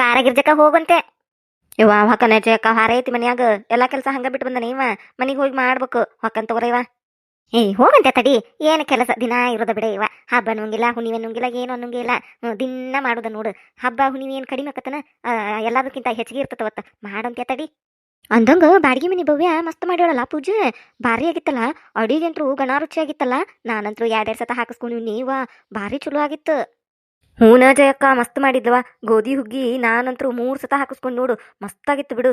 ಬಾರಗಿರ್ಜಕ ಹೋಗಂತೆ. ಇವ ಹೊಕ್ಕನ ಜಕ ಹಾರ ಐತಿ ಮನ್ಯಾಗ. ಎಲ್ಲಾ ಕೆಲಸ ಹಂಗ ಬಿಟ್ಟು ಬಂದನ ಇವ. ಮನಿಗೆ ಹೋಗಿ ಮಾಡ್ಬೇಕು. ಹೊಕ್ಕನ್ ತಗೋರ ಇವ. ಏ, ಹೋಗಂತೆ ತಡಿ. ಏನ್ ಕೆಲಸ? ದಿನ ಇರೋದ ಬಿಡ ಇವ. ಹಬ್ಬ ಅನ್ನಂಗಿಲ್ಲ ಹುಣ್ಣಿವೆ ಅನ್ನಂಗಿಲ್ಲ, ಏನು ಅನ್ನಂಗಿಲ್ಲ. ದಿನ ಮಾಡುದ ನೋಡು. ಹಬ್ಬ ಹುಣ್ಣಿವೆ ಏನ್ ಕಡಿಮೆ ಆಕತನ ಎಲ್ಲದಕ್ಕಿಂತ ಹೆಚ್ಚಿಗೆ ಇರ್ತತವತ್ತ ಮಾಡಂತೆ ತಡಿ. ಅಂದಂಗ ಬಾಡಿಗೆ ಮನಿ ಭವ್ಯ ಮಸ್ತ್ ಮಾಡ್ಯಾಳಲ್ಲ ಪೂಜೆ. ಭಾರಿ ಆಗಿತ್ತಲ್ಲ. ಅಂತೂ ಗಣ ರುಚಿ ಆಗಿತ್ತಲ್ಲ ನಾನಂತ್ರು ಎರಡೆರಡು ಸತ ಹಾಕಿಸ್ಕೊಂಡಿವ್ ನೀವ. ಭಾರಿ ಚಲೋ ಆಗಿತ್ತು. ಹೂನ ಜಯಕ್ಕ ಮಸ್ತ್ ಮಾಡಿದ್ಲವ ಗೋಧಿ, ಹುಗ್ಗಿ ನಾನಂತ್ರು ಮೂರು ಸತ ಹಾಕಿಸ್ಕೊಂಡು ನೋಡು, ಮಸ್ತಾಗಿತ್ತು ಬಿಡು.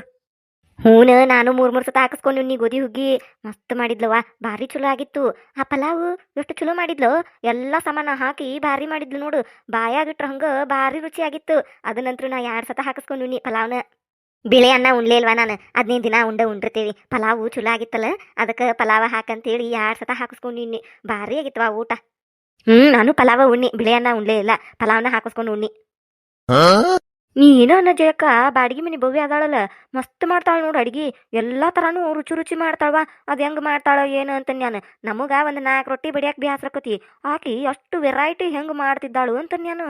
ಹೂನ ನಾನು ಮೂರು ಮೂರು ಸತ ಹಾಕಿಸ್ಕೊಂಡು ನೀ ಗೋಧಿ, ಹುಗ್ಗಿ. ಮಸ್ತ್ ಮಾಡಿದ್ಲವ ಭಾರಿ ಚಲೋ ಆಗಿತ್ತು. ಆ ಪಲಾವು ಎಷ್ಟು ಚಲೋ ಮಾಡಿದ್ಲು, ಎಲ್ಲಾ ಸಾಮಾನ ಹಾಕಿ ಭಾರಿ ಮಾಡಿದ್ಲು ನೋಡು. ಬಾಯಾಗಿಟ್ರ ಹಂಗ ಭಾರಿ ರುಚಿ ಆಗಿತ್ತು ಅದನ್ನಂತ್ರು ನಾ ಎರಡು ಸತ ಹಾಕಿಸ್ಕೊಂಡು ನೀ ಪಲಾವ್ನ. ಬಿಳೆ ಅನ್ನ ಉಣ್ಲೇ ಇಲ್ವಾ ನಾನು? ಹದಿನೈದು ದಿನ ಉಂಡ ಉಂಡಿರ್ತೀವಿ. ಪಲಾವು ಚಲೋ ಆಗಿತ್ತಲ್ಲ, ಅದಕ್ಕೆ ಪಲಾವ ಹಾಕಂತೇಳಿ ಎರಡು ಸತ ಹಾಕಿಸ್ಕೊಂಡಿನಿ ಭಾರಿ ಆಗಿತ್ತವ ಊಟ. ಹ್ಮ್ ನಾನು ಪಲಾವ ಉಣ್ಣಿ ಬಿಳೆ ಅನ್ನ ಉಣ್ಲೇ ಇಲ್ಲ ಪಲಾವ್ನ ಹಾಕಿಸ್ಕೊಂಡು ಉಣ್ಣಿ. ನೀನ ಅನ್ನ ಜಯಕ್ಕ ಬಾಡಿಗೆ ಮನಿ ಭವ್ಯ ಅದಾಳಲ್ಲ ಮಸ್ತ್ ಮಾಡ್ತಾಳ ನೋಡು ಅಡಿಗೆ. ಎಲ್ಲಾ ತರಾನು ರುಚಿ ರುಚಿ ಮಾಡ್ತಾಳವಾ ಅದ್ ಹೆಂಗ್ ಮಾಡ್ತಾಳ ಏನು ಅಂತ ನಾನು ನಮಗ ಒಂದ್ ನಾಲ್ಕು ರೊಟ್ಟಿ ಬಡಿಯಾಕ್ ಬಿ ಹಾಸ್ರಕತಿ. ಆಕಿ ಅಷ್ಟು ವೆರೈಟಿ ಹೆಂಗ್ ಮಾಡ್ತಿದ್ದಾಳು ಅಂತ ನಾನು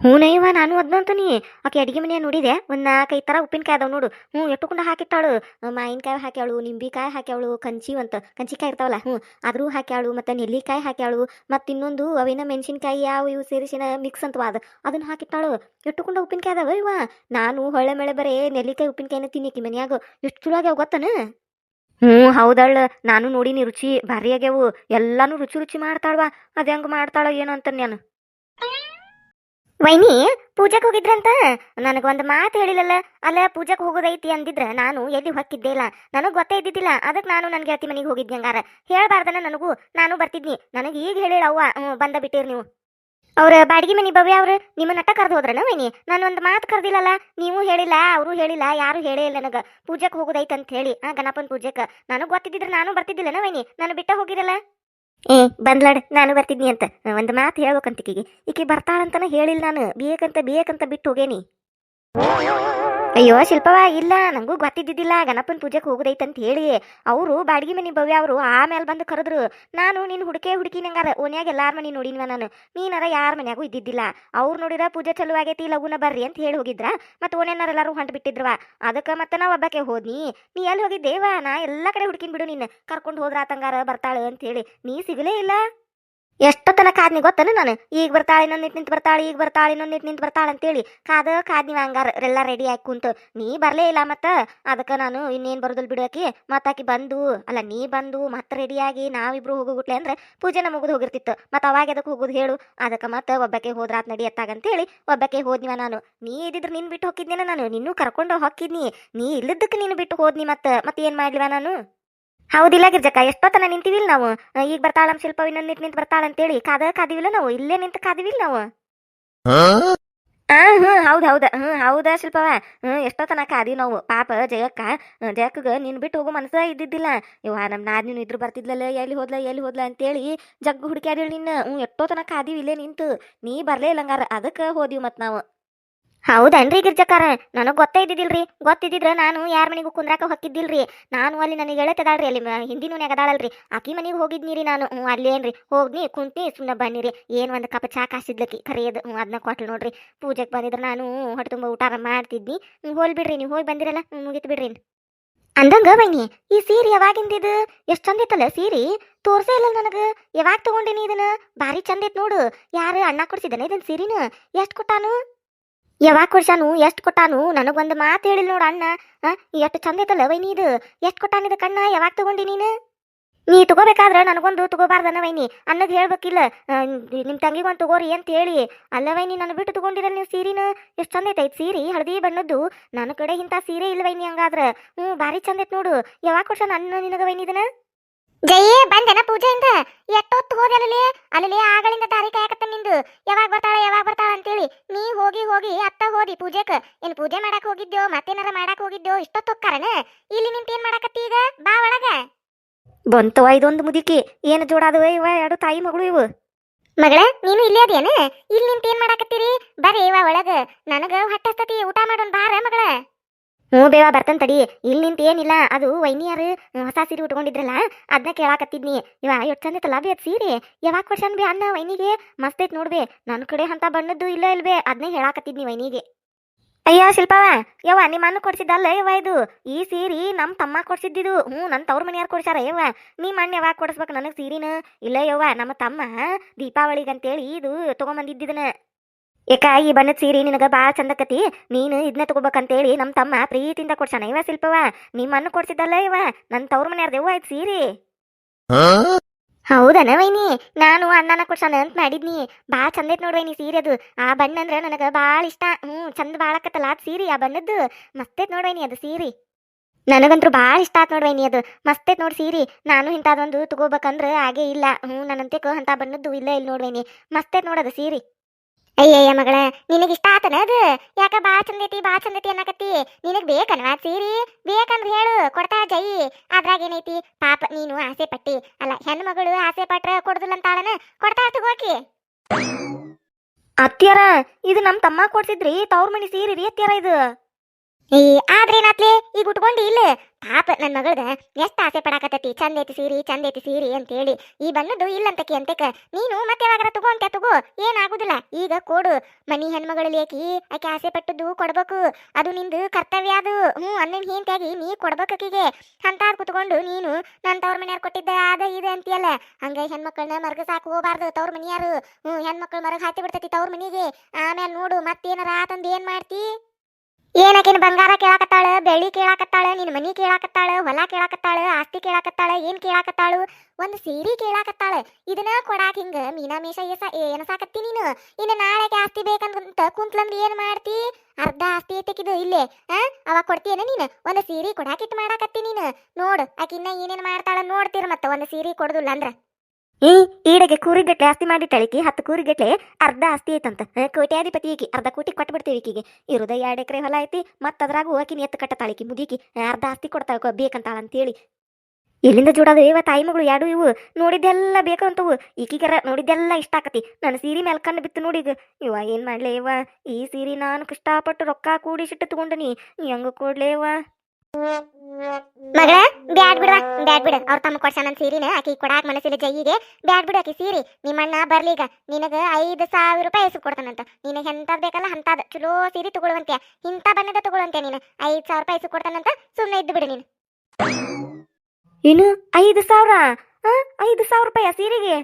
ಹೂನಯ್ಯವ ನಾನು ಅದ್ನಂತನಿ ಆಕೆ ಅಡಿಗೆ ಮನೆಯ ನೋಡಿದೆ, ಒಂದು ನಾಲ್ಕೈದು ತರ ಉಪ್ಪಿನಕಾಯಿ ಅದಾವೆ ನೋಡು. ಹ್ಞೂ ಎಟ್ಟುಕೊಂಡ ಹಾಕಿಟ್ಟಾಳು ಮಾವಿನಕಾಯಿ ಹಾಕ್ಯಾಳು, ನಿಂಬಿಕಾಯಿ ಹಾಕ್ಯಾಳು, ಕಂಚಿ ಅಂತ. ಕಂಚಿಕಾಯಿ ಇರ್ತಾವಲ್ಲ, ಹ್ಞೂ. ಅದ್ರೂ ಹಾಕ್ಯಾಳು, ಮತ್ತೆ ನೆಲ್ಲಿಕಾಯಿ ಹಾಕ್ಯಾಳು, ಮತ್ತು ಇನ್ನೊಂದು ಅವಿನ ಮೆಣಸಿನ್ಕಾಯಿ ಯಾವ ಇವು ಸೇರಿಸಿನ ಮಿಕ್ಸ್ ಅಂತವ ಅದು. ಅದನ್ನ ಹಾಕಿಟ್ಟಾಳು ಎಟ್ಟುಕೊಂಡ ಉಪ್ಪಿನಕಾಯಿ ಅದಾವ ಇವ. ನಾನು ಹೊಳೆ ಮಳೆ ಬರೇ ನೆಲ್ಲಿಕಾಯಿ ಉಪ್ಪಿನಕಾಯಿನ ತಿನ್ನಿಕ್ಕಿ ಮನ್ಯಾಗ. ಎಷ್ಟು ಚಲೋ ಆಗ್ಯಾವ ಗೊತ್ತನ? ಹ್ಞೂ, ಹೌದಳ್ಳ. ನಾನು ನೋಡೀನಿ ರುಚಿ ಭಾರಿ ಆಗ್ಯಾವು. ಎಲ್ಲಾನು ರುಚಿ ರುಚಿ ಮಾಡ್ತಾಳ್ವಾ. ಅದು ಹೆಂಗೆ ಮಾಡ್ತಾಳ ಏನು ಅಂತ ನಾನು ವೈನಿ, ಪೂಜೆಗೆ ಹೋಗಿದ್ರಂತ? ನನಗೊಂದು ಮಾತು ಹೇಳಿಲ್ಲಲ್ಲ. ಅಲ್ಲ, ಪೂಜೆಗೆ ಹೋಗೋದೈತಿ ಅಂದಿದ್ರ ನಾನು ಎಲ್ಲಿ ಹೊಕ್ಕಿದ್ದೆ ಇಲ್ಲ. ನನಗೆ ಗೊತ್ತೇ ಇದ್ದಿದ್ದಿಲ್ಲ. ಅದಕ್ಕೆ ನಾನು ನನ್ನ ಗೆಳತಿ ಮನೆಗೆ ಹೋಗಿದ್ದೆ ಹಂಗಾರ. ಹೇಳ್ಬಾರ್ದನ ನನಗೂ. ನಾನು ಬರ್ತಿದ್ನಿ. ನನಗೆ ಈಗ ಹೇಳಿಲ್ಲ, ಅವ್ವ. ಬಂದ ಬಿಟ್ಟಿರಿ ನೀವು. ಅವ್ರ ಬಾಡಿಗೆ ಮನಿ ಭವ್ಯ ಅವ್ರು, ನಿಮ್ಮ ನಟ ಕರೆದು ಹೋದ್ರನ ವೈನಿ? ನಾನು ಒಂದು ಮಾತು ಕರೆದಿಲ್ಲಲ್ಲ. ನೀವು ಹೇಳಿಲ್ಲ, ಅವರು ಹೇಳಿಲ್ಲ, ಯಾರು ಹೇಳೇ ಇಲ್ಲ ನನಗೆ. ಪೂಜೆಗೆ ಹೋಗೋದೈತೆ ಅಂತ ಹೇಳಿ. ಆ, ಗಣಪನ ಪೂಜೆಗೆ. ನನಗೆ ಗೊತ್ತಿದ್ದಿದ್ರೆ ನಾನು ಬರ್ತಿದ್ದಿಲ್ಲನ ವೈನಿ? ನಾನು ಬಿಟ್ಟ ಹೋಗಿರಲ್ಲ. ಏ, ಬಂದ್ಲಾಡ್, ನಾನು ಬರ್ತಿದ್ನಿ ಅಂತ. ಒಂದು ಮಾತು ಹೇಳ್ಬೇಕಂತ ಈಕಿಗೆ. ಈಕಿ ಬರ್ತಾಳಂತನ ಹೇಳಿಲ್ಲ ನಾನು. ಬೇಕಂತ ಬೇಕಂತ ಬಿಟ್ಟು ಹೋಗೇನಿ. ಅಯ್ಯೋ ಶಿಲ್ಪವ ಇಲ್ಲ, ನಂಗೂ ಗೊತ್ತಿದ್ದಿದ್ದಿಲ್ಲ. ಗಣಪನ ಪೂಜೆಗೆ ಹೋಗೋದೈತಂತ ಹೇಳಿ. ಅವರು ಬಾಡಿಗೆ ಮನೆ ಭವ್ಯ ಅವರು ಆಮೇಲೆ ಬಂದು ಕರೆದ್ರು. ನಾನು ನಿನ್ನ ಹುಡುಕೆ ಹುಡುಕಿ ನಂಗಾರ ಓನ್ಯಾಗ ಎಲ್ಲಾರ ಮನಿ ನೋಡಿನ್ವ ನಾನು. ನೀನಾರ ಯಾರ ಮನ್ಯಾಗೂ ಇದ್ದಿದ್ದಿಲ್ಲ. ಅವ್ರು ನೋಡಿರ ಪೂಜೆ ಚಲೋ ಆಗೈತಿ, ಲಗುನ ಬರ್ರಿ ಅಂತ ಹೇಳಿ ಹೋಗಿದ್ರ. ಮತ್ತೆ ಓನೇನಾರ ಎಲ್ಲಾರು ಹೊಂಟು ಬಿಟ್ಟಿದ್ರವ ಅದಕ್ಕೆ ಮತ್ತೆ ನಾ ಒಬ್ಬಕ್ಕೆ ಹೋದ್ನಿ. ನೀ ಎಲ್ಲಿ ಹೋಗಿದ್ದೇವ? ನಾ ಎಲ್ಲ ಕಡೆ ಹುಡುಕಿನ ಬಿಡು ನಿನ್ನ. ಕರ್ಕೊಂಡು ಹೋದ್ರ ಆತಂಗಾರ ಬರ್ತಾಳೆ ಅಂತ ಹೇಳಿ. ನೀ ಸಿಗಲೇ ಇಲ್ಲ? ಎಷ್ಟೊತ್ತನ ಕಾದ್ನಿ ಗೊತ್ತನ ನಾನು? ಈಗ ಬರ್ತಾಳೆ, ಇನ್ನೊಂದು ನಿಂತು ಬರ್ತಾಳೆ, ಈಗ ಬರ್ತಾಳೆ, ಇನ್ನೊಂದು ನಿಂತು ಬರ್ತಾಳೆ ಅಂತೇಳಿ. ಕಾದ ಕಾದ್ನಿ ಹಂಗಾರ, ಎಲ್ಲ ರೆಡಿ ಆಗಿ ಕುಂತು. ನೀ ಬರಲೇ ಇಲ್ಲ ಮತ್ತ? ಅದಕ್ಕೆ ನಾನು ಇನ್ನೇನು ಬರೋದಿಲ್ಲ ಬಿಡಾಕಿ ಮತ್ತಾಕಿ ಬಂದು, ಅಲ್ಲ ನೀ ಬಂದು ಮತ್ತೆ ರೆಡಿಯಾಗಿ ನಾವಿಬ್ರು ಹೋಗೋಗುಟ್ಲೆ ಅಂದ್ರೆ ಪೂಜೆನ ಮುಗಿದು ಹೋಗಿರ್ತಿತ್ತು. ಮತ್ತೆ ಅವಾಗ ಅದಕ್ಕೆ ಹೋಗೋದು ಹೇಳು? ಅದಕ್ಕೆ ಮತ್ತೆ ಒಬ್ಬಕ್ಕೆ ಹೋದ್ರಾತ್ ನಡಿಯತ್ತಾಗಂತೇಳಿ ಒಬ್ಬಕ್ಕೆ ಹೋದ್ನಿವ ನಾನು. ನೀ ಇದ್ದಿದ್ರೆ ನಿನ್ ಬಿಟ್ಟು ಹೋಗಿದ್ನೇನ ನಾನು? ನಿನ್ನೂ ಕರ್ಕೊಂಡು ಹೋಗಿದ್ನಿ ನೀ ಇಲ್ಲದಕ್ಕೆ ನೀನು ಬಿಟ್ಟು ಹೋದ್ನಿ ಮತ್ತೆ? ಮತ್ತೆ ಏನು ಮಾಡ್ಲಿವ ನಾನು? ಹೌದಿಲ್ಲ ಗಿರ್ಜಕ್ಕ, ಎಷ್ಟೊತ್ತನ ನಿಂತಿವಿಲ್ ನಾವು? ಈಗ ಬರ್ತಾಳಂ ಶಿಲ್ಪ ಇನ್ನೊಂದು ನಿಂತು ನಿಂತು ಬರ್ತಾಳ ಅಂತೇಳಿ ಕಾದ ಕಾದಿವಿಲ್ಲ ನಾವು, ಇಲ್ಲೇ ನಿಂತು ಕಾದಿವಿಲ್ಲ ನಾವು. ಆ ಹ್ಞೂ ಹೌದು ಹೌದು ಹ್ಞೂ ಹೌದಾ ಶಿಲ್ಪವ ಹ್ಞೂ ಎಷ್ಟೊತ್ತನ ಕಾದಿ ನಾವು, ಪಾಪ ಜಯಕ್ಕ ಜಯಕ್ಕಗ ನಿನ್ ಬಿಟ್ಟು ಹೋಗೋ ಮನಸ್ಸ ಇದ್ದಿದ್ದಿಲ್ಲ. ಇವ ನಮ್ಮ ನೀನು ಇದ್ರು ಬರ್ತಿದ್ಲಲ್ಲ, ಎಲ್ಲಿ ಹೋದ್ಲ ಎಲ್ಲಿ ಹೋದ್ಲ ಅಂತೇಳಿ ಜಗ್ಗು ಹುಡುಕ್ಯಾಡಿ ನಿನ್ನ. ಹ್ಞೂ ಎಷ್ಟೊತ್ತನ ಕಾದಿವಿ ಇಲ್ಲೇ ನಿಂತು, ನೀ ಬರ್ಲೇ ಇಲ್ಲಂಗಾರ, ಅದಕ್ಕ ಹೋದಿವಿ ಮತ್ತು ನಾವು. ಹೌದನ್ರಿ ಗಿರ್ಜಕ್ಕಾರ ನನಗೆ ಗೊತ್ತೇ ಇದ್ದಿದ್ದಿಲ್ರಿ. ಗೊತ್ತಿದ್ದಿದ್ರೆ ನಾನು ಯಾರ ಮನೆಗೂ ಕುಂದ್ರಾಕ ಹೊಕ್ಕಿದ್ದಿಲ್ರಿ. ನಾನು ಅಲ್ಲಿ ನನಗೆ ಗೆಳತದಾಳ್ರಿ ಅಲ್ಲಿ ಹಿಂದಿನೂ ನೆಗದಾಳಲ್ರಿ ಆಕಿ ಮನೆಗೆ ಹೋಗಿದ್ನಿರಿ ನಾನು. ಹ್ಞೂ ಅಲ್ಲಿ ಏನ್ರಿ? ಹೋಗ್ನಿ ಕುಂತಿ ಸುಮ್ಮನೆ ಬನ್ನಿರಿ. ಏನು ಒಂದು ಕಪ್ ಚಾ ಹಾಸಿದ್ಲಕಿ ಕರೆಯದು ಹ್ಞೂ ಅದನ್ನ ಕೊಟ್ಲು ನೋಡ್ರಿ. ಪೂಜೆಗೆ ಬಂದಿದ್ರೆ ನಾನು ಹೊಟ್ಟೆ ತುಂಬ ಊಟ ಮಾಡ್ತಿದ್ನಿ. ಹ್ಞೂ ಹೋಲ್ ಬಿಡ್ರಿ, ನೀವು ಹೋಗಿ ಬಂದಿರಲ್ಲ. ಮುಗಿತು ಬಿಡ್ರಿ ಅಂದಂಗ ಬನ್ನಿ ಈ ಸೀರೆ ಯಾವಾಗಿಂದಿದು ಎಷ್ಟು ಚಂದ ಇತ್ತಲ್ಲ ಸೀರೆ? ತೋರ್ಸೇ ಇಲ್ಲ ನನಗೆ. ಯಾವಾಗ ತಗೊಂಡಿನಿ ಇದನ್ನ? ಭಾರಿ ಚಂದ ನೋಡು. ಯಾರು ಅಣ್ಣ ಕೊಡ್ಸಿದ್ದಾನೆ ಇದನ್ನ ಸೀರೆನ? ಎಷ್ಟು ಕೊಟ್ಟಾನು? ಯಾವಾಗ ಕೊಡ್ಸಾನು, ಎಷ್ಟು ಕೊಟ್ಟಾನು ನನಗೊಂದು ಮಾತು ಹೇಳಿಲ್ಲ ನೋಡು ಅಣ್ಣ. ಎಷ್ಟು ಚಂದ ಐತಲ್ಲ ವೈನಿ ಇದು. ಎಷ್ಟು ಕೊಟ್ಟಾನ ಇದು ಕಣ್ಣ ಯಾವಾಗ ತಗೊಂಡಿ ನೀನು? ನೀ ತಗೋಬೇಕಾದ್ರೆ ನನಗೊಂದು ತಗೋಬಾರ್ದನ ವೈನಿ. ಅನ್ನದು ಹೇಳ್ಬೇಕಿಲ್ಲ. ನಿಮ್ಮ ತಂಗಿಗೊಂದು ತಗೋರಿ ಅಂತ ಹೇಳಿ. ಅಲ್ಲ ವೈನಿ ನನ್ನ ಬಿಟ್ಟು ತಗೊಂಡಿರಲ್ಲ ನೀವು ಸೀರಿನ? ಎಷ್ಟು ಚಂದ ಐತೈತೆ ಸೀರೆ, ಹಳದಿ ಬಣ್ಣದ್ದು. ನನ್ನ ಕಡೆ ಇಂಥ ಸೀರೆ ಇಲ್ಲ ವೈನಿ ಹಂಗಾದ್ರೆ. ಹ್ಞೂ ಭಾರಿ ಚಂದ ನೋಡು. ಯಾವಾಗ ಕೊಡ್ಸ ಅನ್ನ ನಿನಗ ವೈನಿ ಇದನ್ನ? ಜಯೇ ಬಂದೆನ ಪೂಜೆಯಿಂದ? ಎಷ್ಟೊತ್ತು ಹೋಗಿ ಅಲ್ಲಿ ಅಲ್ಲಿ ಆಗಳಿಂದ ದಾರಿ ಕಾಯಕತ್ತ ನಿಂದು? ಯಾವಾಗ ಬರ್ತಾಳ ಯಾವಾಗ ಬರ್ತಾಳ ಅಂತೇಳಿ ನೀ ಹೋಗಿ ಹೋಗಿ ಅತ್ತ ಹೋದಿ ಪೂಜೆಕ್. ಏನ್ ಪೂಜೆ ಮಾಡಕ್ ಹೋಗಿದ್ಯೋ ಮತ್ತೇನಾರ ಮಾಡಕ್ ಹೋಗಿದ್ಯೋ ಇಷ್ಟೊತ್ತು ಕಾರಣ? ಇಲ್ಲಿ ನಿಂತ ಏನ್ ಮಾಡಕತ್ತಿ ಈಗ? ಬಾ ಒಳಗ. ಬಂತವ ಇದೊಂದು ಮುದುಕಿ. ಏನು ಜೋಡಾದವ ಇವ ಎರಡು ತಾಯಿ ಮಗಳು ಇವು. ಮಗಳ ನೀನು ಇಲ್ಲೇ ಅದೇನ? ಇಲ್ಲಿ ನಿಂತ ಏನ್ ಮಾಡಕತ್ತೀರಿ? ಬರ್ರಿ ಇವ ಒಳಗ. ನನಗ ಹೊಟ್ಟಸ್ತತಿ ಊಟ ಮಾಡೋನ್ ಬಾರ ಮಗಳ. ಹ್ಞೂ ಬೇವ, ಬರ್ತನ್ ತಡಿ. ಇಲ್ಲಿ ನಿಂತ ಏನಿಲ್ಲ, ಅದು ವೈನಿಯಾರು ಹೊಸ ಸೀರೆ ಉಟ್ಕೊಂಡಿದ್ರಲ್ಲ ಅದನ್ನ ಕೇಳಾಕತ್ತಿದ್ನಿ. ಇವ ಎಷ್ಟು ಚಂದ ಐತಲ್ಲ ಬಿ ಅದ್ ಸೀರೆ? ಯಾವಾಗ ಕೊಡ್ಸನ್ ಬಿ ಅನ್ನ ವೈನಿಗೆ? ಮಸ್ತ್ ಐತ್ ನೋಡ್ಬೆ ನನ್ನ ಕಡೆ ಅಂತ ಬಣ್ಣದ್ದು ಇಲ್ಲ ಇಲ್ವೇ ಅದನ್ನೇ ಹೇಳಾಕತ್ತಿದ್ನಿ ವೈನಿಗೆ. ಅಯ್ಯ ಶಿಲ್ಪವ ಯವ್ವ ನಿಮ್ಮ ಅಣ್ಣ ಕೊಡ್ಸಿದ್ದಲ್ಲ, ಯವ್ವ ಇದು? ಈ ಸೀರೆ ನಮ್ಮ ತಮ್ಮ ಕೊಡ್ಸಿದ್ದಿದು. ಹ್ಞೂ ನನ್ನ ತವ್ರ ಮನೆಯಾರು ಕೊಡ್ಸಾರ ಯವ್ವ. ನಿಮ್ಮ ಅಣ್ಣ ಯಾವಾಗ ಕೊಡಿಸ್ಬೇಕು ನನಗೆ ಸೀರಿನ? ಇಲ್ಲ, ಯವ್ವ, ನಮ್ಮ ತಮ್ಮ ದೀಪಾವಳಿಗಂತೇಳಿ ಇದು ತೊಗೊಂಬಂದಿದ್ದನ ಏಕ ಈ ಬಣ್ಣದ ಸೀರೆ ನಿನಗೆ ಭಾಳ ಚಂದಕತಿ ನೀನು ಇದನ್ನ ತಗೋಬೇಕಂತೇಳಿ ನಮ್ಮ ತಮ್ಮ ಪ್ರೀತಿಯಿಂದ ಕೊಡ್ಸಾನ ಇವ ಶಿಲ್ಪವ ನಿಮ್ಮನ್ನು ಕೊಡ್ಸಿದ್ದಲ್ಲ ಇವ. ನನ್ನ ತವ್ರ ಮನೆಯಾರ್ದು ಆಯ್ತು ಸೀರೆ. ಹೌದನ ವೈನಿ. ನಾನು ಅಣ್ಣನ ಕೊಡ್ಸಾನ ಅಂತ ಮಾಡಿದ್ನಿ. ಭಾಳ ಚಂದ ಐತ್ ನೋಡ್ ವೈನಿ ಸೀರೆ ಅದು. ಆ ಬಣ್ಣ ಅಂದ್ರೆ ನನಗೆ ಭಾಳ ಇಷ್ಟ. ಹ್ಞೂ ಚಂದ ಭಾಳ ಆಕತ್ತಲ್ಲ ಅದು ಸೀರೆ ಆ ಬಣ್ಣದ್ದು. ಮಸ್ತೈತ್ ನೋಡ್ ವೈನಿ ಅದು ಸೀರೆ. ನನಗಂತೂ ಭಾಳ ಇಷ್ಟ ಆತ್ ನೋಡ್ ವೈನಿ ಅದು. ಮಸ್ತೈತ್ ನೋಡಿ ಸೀರೆ. ನಾನು ಇಂಥದೊಂದು ತಗೋಬೇಕಂದ್ರೆ ಹಾಗೆ ಇಲ್ಲ. ಹ್ಞೂ ನನ್ನಂತೆ ಅಂತ ಬಣ್ಣದ್ದು ಇಲ್ಲ ಇಲ್ಲಿ ನೋಡ್ ವೈನಿ. ಮಸ್ತೈತ್ ನೋಡದು ಸೀರೆ. ಅಯ್ಯಯ್ಯ ಮಗಳ ನಿನಗೆ ಇಷ್ಟ ಆತನ ಅದು? ಯಾಕ ಬಾ ಚಂದತಿ, ಬಾ ಭಾಳ ಚಂದ ಐತಿ ಅನ್ನಕತ್ತಿ? ನಿನಗೆ ಬೇಕನ್ವಾ ಸೀರಿ? ಬೇಕಂದ್ರೆ ಹೇಳು, ಕೊಡ್ತಾ ಜೈ. ಅದ್ರಾಗ ಏನೈತಿ? ಪಾಪ ನೀನು ಆಸೆ ಪಟ್ಟಿ. ಅಲ್ಲ, ಹೆಣ್ಮಗಳು ಆಸೆ ಪಟ್ರ ಕೊಡುದಿಲ್ಲ ಅಂತಾಳನ ಕೊಡ್ತಾ ತಗೋಕಿ ಅತ್ಯಾರ ಇದು ನಮ್ಮ ತಮ್ಮ ಕೊಡ್ಸಿದ್ರಿ, ತವ್ರ ಮನಿ ಸೀರಿ ರೀ ಅತ್ಯಾರ ಇದು. ಏ ಆದ್ರೇನಾತ್ಲೆ ಈಗ ಉಟ್ಕೊಂಡು ಇಲ್ಲ. ಪಾಪ ನನ್ನ ಮಗಳ್ದ, ಎಷ್ಟು ಆಸೆ ಪಡಾಕತ್ತೈತಿ. ಚಂದ ಐತಿ ಸೀರಿ, ಚಂದ ಐತಿ ಸೀರಿ ಅಂತೇಳಿ. ಈ ಬಣ್ಣದ್ದು ಇಲ್ಲಂತಕಿ ಅಂತಕ ನೀನು ಮತ್ತೆ ಯಾವಾಗಾರ ತಗೋ ಅಂತ ತಗೋ. ಏನಾಗುದಿಲ್ಲ ಈಗ ಕೊಡು. ಮನಿ ಹೆಣ್ಮಗಳಲ್ಲಿ ಆಕಿ, ಆಕೆ ಆಸೆ ಪಟ್ಟದ್ದು ಕೊಡ್ಬೇಕು. ಅದು ನಿಂದು ಕರ್ತವ್ಯ ಅದು. ಹ್ಞೂ ಅನ್ನನ್ ಹಿಂತಾಗಿ ನೀ ಕೊಡ್ಬೇಕು ಆಕಿಗೆ. ಅಂತಾದ್ ಕುತ್ಕೊಂಡು ನೀನು ನನ್ನ ತವ್ರ ಮನೆಯಾರು ಕೊಟ್ಟಿದ್ದ ಅದ ಇದು ಅಂತೀಯಲ್ಲ. ಹಂಗ ಹೆಣ್ಮಕ್ಳನ್ನ ಮರಗ ಸಾಕು ಹೋಗಬಾರ್ದು ತವ್ರ ಮನಿಯಾರು. ಹ್ಞೂ, ಹೆಣ್ಮಕ್ಳು ಮರಗ ಹಾಕಿ ಬಿಡ್ತೈತಿ ತವ್ರ ಮನಿಗೆ. ಆಮೇಲೆ ನೋಡು ಮತ್ತೇನಾರ ಆತಂದ್ ಏನ್ ಮಾಡ್ತಿ? ಏನಕಿನ ಬಂಗಾರ ಕೇಳಾಕತ್ತಾಳ, ಬೆಳ್ಳಿ ಕೇಳಾಕತ್ತಾಳ ನಿನ್ನ ಮನಿ ಕೇಳಾಕತ್ತಾಳ, ಹೊಲ ಕೇಳಾಕತ್ತಾಳ, ಆಸ್ತಿ ಕೇಳಾಕತ್ತಾಳ, ಏನ್ ಕೇಳಾಕತ್ತಾಳು, ಒಂದ್ ಸೀರೆ ಕೇಳಾಕತ್ತಾಳ. ಇದನ್ನ ಕೊಡಾಕ ಹಿಂಗ ಮೀನಾಮೇಷ ಏಸ ಸಾಕತ್ತಿ ನೀನು? ಇನ್ನು ನಾಳೆಗೆ ಆಸ್ತಿ ಬೇಕಂತ ಕುಂತ್ಲಂದ್ ಏನ್ ಮಾಡ್ತಿ? ಅರ್ಧ ಆಸ್ತಿ ಐತೆಕಿದು ಇಲ್ಲೇ, ಆ? ಅವಾಗ ಕೊಡ್ತೀಯನ ನೀನು? ಒಂದ್ ಸೀರೆ ಕೊಡಾಕಿಟ್ ಮಾಡಾಕತ್ತಿ ನೀನು? ನೋಡು, ಆಕಿನ್ನ ಏನೇನ್ ಮಾಡ್ತಾಳ ನೋಡ್ತೀರ ಮತ್ತ ಒಂದ್ ಸೀರೆ ಕೊಡುದಿಲ್ಲ ಅಂದ್ರ. ಈ, ಈಡಗೆ ಕೂರಿಗಟ್ಲೆ ಆಸ್ತಿ ಮಾಡಿಟ್ಟಳಿಕಿ, ಹತ್ತು ಕೂರಿಗಟ್ಲೆ ಅರ್ಧ ಆಸ್ತಿ ಐತಂತ ಕೋಟ್ಯಾಧಿಪತಿ ಈಕಿ, ಅರ್ಧ ಕೋಟಿ ಕೊಟ್ಬಿಡ್ತೇವೆ ಈಕಿಗೆ. ಇರುದ ಎರಡು ಎಕರೆ ಹೊಲ ಐತಿ ಮತ್ತ ಅದ್ರಾಗ ಹೋಗಿನ ಎತ್ತು ಕಟ್ಟತಾಳಿಕಿ ಮುದುಕಿ ಅರ್ಧ ಆಸ್ತಿ ಕೊಡ್ತಾವ ಬೇಕಂತಾಳ ಅಂತೇಳಿ ಎಲ್ಲಿಂದ ಜೋಡೋದು ಇವ ತಾಯಿ ಮಗಳು ಎರಡು ಇವು, ನೋಡಿದ್ದೆಲ್ಲ ಬೇಕು ಅಂತವು. ಈಕಿಗರ ನೋಡಿದ್ದೆಲ್ಲ ಇಷ್ಟ ಆಕತಿ. ನನ್ನ ಸೀರೆ ಮೇಲೆ ಬಿತ್ತು ನೋಡಿ ಈಗ ಇವ ಏನ್ ಮಾಡ್ಲೆ ಇವ ಈ ಸೀರೆ ನಾನು ಕಷ್ಟಪಟ್ಟು ರೊಕ್ಕ ಕೂಡಿಸಿಟ್ಟು ತಗೊಂಡನಿ. ಹೆಂಗ ಕೊಡ್ಲೇ ಇವ ಮಗಳ, ಬ್ಯಾಡ್ ಬಿಡ ಬ್ಯಾಡ್ ಬಿಡ. ಅವ್ರ ತಮ್ಮ ಕೊಡ್ಸ ನನ್ನ ಸೀರಿನ, ಆಕಿ ಕೊಡಾಕ್ ಮನಸ್ಸಿಲ್ಲ ಜೈಯಿಗೆ ಬ್ಯಾಡ್ ಬಿಡು ಆಕಿ ಸೀರಿ. ನಿಮ್ಮಣ್ಣ ಬರ್ಲೀಗ ನಿನಗ ಐದು ಸಾವಿರ ರೂಪಾಯಿ ಹೆಸರು ಕೊಡ್ತಾನಂತ. ನಿನಗೆ ಎಂತ ಬೇಕಲ್ಲ ಅಂತದ್ ಚಲೋ ಸೀರೆ ತಗೊಳುವಂತೆ ಇಂಥ ಬಣ್ಣದ ತಗೊಳುವಂತೆ ನೀನು. ಐದು ಸಾವಿರ ರೂಪಾಯಿ ಹೆಸರು ಕೊಡ್ತಾನಂತ ಸುಮ್ಮನೆ ಇದ್ದು ಬಿಡು ನೀನು. ಏನು ಐದು ಸಾವಿರ ಐದು ಸಾವಿರ ರೂಪಾಯಿ ಸೀರೆಗೆ?